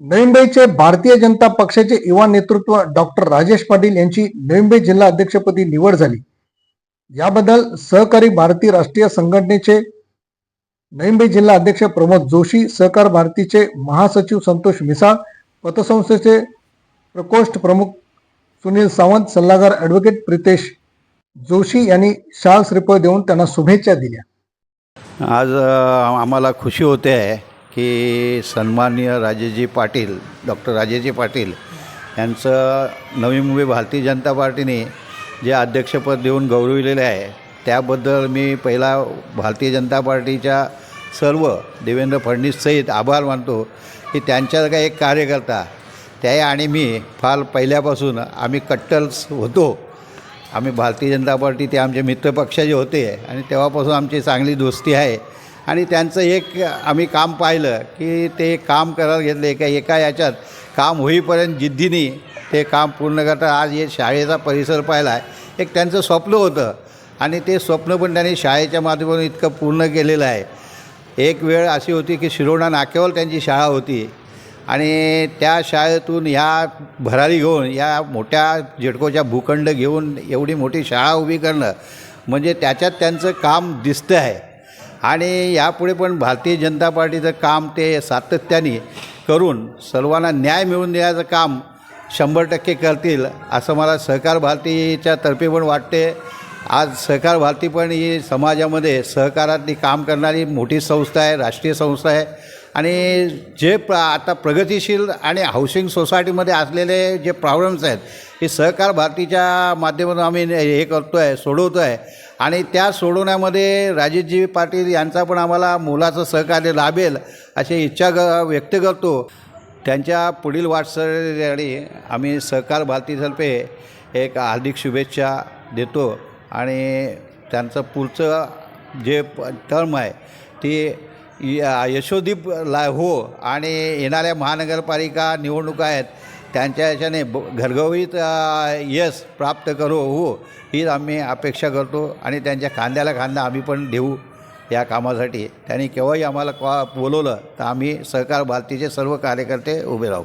नवी मुंबईचे भारतीय जनता पक्षाचे युवा नेतृत्व डॉक्टर राजेश पाटील यांची नवी मुंबई जिल्हा अध्यक्षपदी निवड झाली. याबद्दल सहकारी भारतीय राष्ट्रीय संघटनेचे नवी मुंबई जिल्हा अध्यक्ष प्रमोद जोशी सहकार भारतीचे महासचिव संतोष मिसाळ पतसंस्थेचे प्रकोष्ठ प्रमुख सुनील सावंत सल्लागार ॲडव्होकेट प्रितेश जोशी यांनी शाल श्रीफळ देऊन त्यांना शुभेच्छा दिल्या. आज आम्हाला खुशी होते आहे की सन्माननीय राजेजी पाटील डॉक्टर राजेजी पाटील यांचं नवी मुंबई भारतीय जनता पार्टीने जे अध्यक्षपद देऊन गौरविलेले आहे त्याबद्दल मी पहिला भारतीय जनता पार्टीच्या सर्व देवेंद्र फडणवीससहित आभार मानतो की त्यांच्यासारखा एक कार्यकर्ता त्या आणि मी फार पहिल्यापासून आम्ही कट्टल्स होतो. आम्ही भारतीय जनता पार्टी ते आमचे मित्रपक्षाचे होते आणि तेव्हापासून आमची चांगली दोस्ती आहे. आणि त्यांचं एक आम्ही काम पाहिलं की ते काम करायला घेतलं का एका याच्यात काम होईपर्यंत जिद्दीने ते काम पूर्ण करतात. आज हे शाळेचा परिसर पाहिला आहे एक त्यांचं स्वप्न होतं. आणि ते स्वप्न पण त्यांनी शाळेच्या माध्यमातून इतकं पूर्ण केलेलं आहे. एक वेळ अशी होती की शिरोणा नाक्यावर त्यांची शाळा होती. आणि त्या शाळेतून ह्या भरारी घेऊन या मोठ्या जेडकोच्या भूखंड घेऊन एवढी मोठी शाळा उभी करणं म्हणजे त्याच्यात त्यांचं काम दिसतं आहे आणि यापुढे पण भारतीय जनता पार्टीचं काम ते सातत्याने करून सर्वांना न्याय मिळवून देण्याचं काम शंभर टक्के करतील असं मला सहकार भारतीच्या तर्फे पण वाटते. आज सहकार भारती पण ही समाजामध्ये सहकारातली काम करणारी मोठी संस्था आहे राष्ट्रीय संस्था आहे. आणि जे प्र आता प्रगतिशील आणि हाऊसिंग सोसायटीमध्ये असलेले जे प्रॉब्लेम्स आहेत हे सहकार भारतीच्या माध्यमातून आम्ही हे करतो आहे सोडवतो आहे आणि त्या सोडवण्यामध्ये राजेशजी पाटील यांचा पण आम्हाला मोलाचं सहकार्य लाभेल अशी इच्छा ग व्यक्त करतो. त्यांच्या पुढील वाटचालीसाठी आम्ही सहकार भारतीतर्फे एक हार्दिक शुभेच्छा देतो आणि त्यांचं पुढचं जे टर्म आहे ती य- यशोदीप ला हो आणि येणाऱ्या महानगरपालिका निवडणुका आहेत त्यांच्या याच्याने ब घरगवीत यश प्राप्त करो हो हीच आम्ही अपेक्षा करतो. आणि त्यांच्या खांद्याला खांदा आम्ही पण देऊ या कामासाठी. त्यांनी केव्हाही आम्हाला कॉ बोलवलं तर आम्ही सहकार भारतीचे सर्व कार्यकर्ते उभे राहू.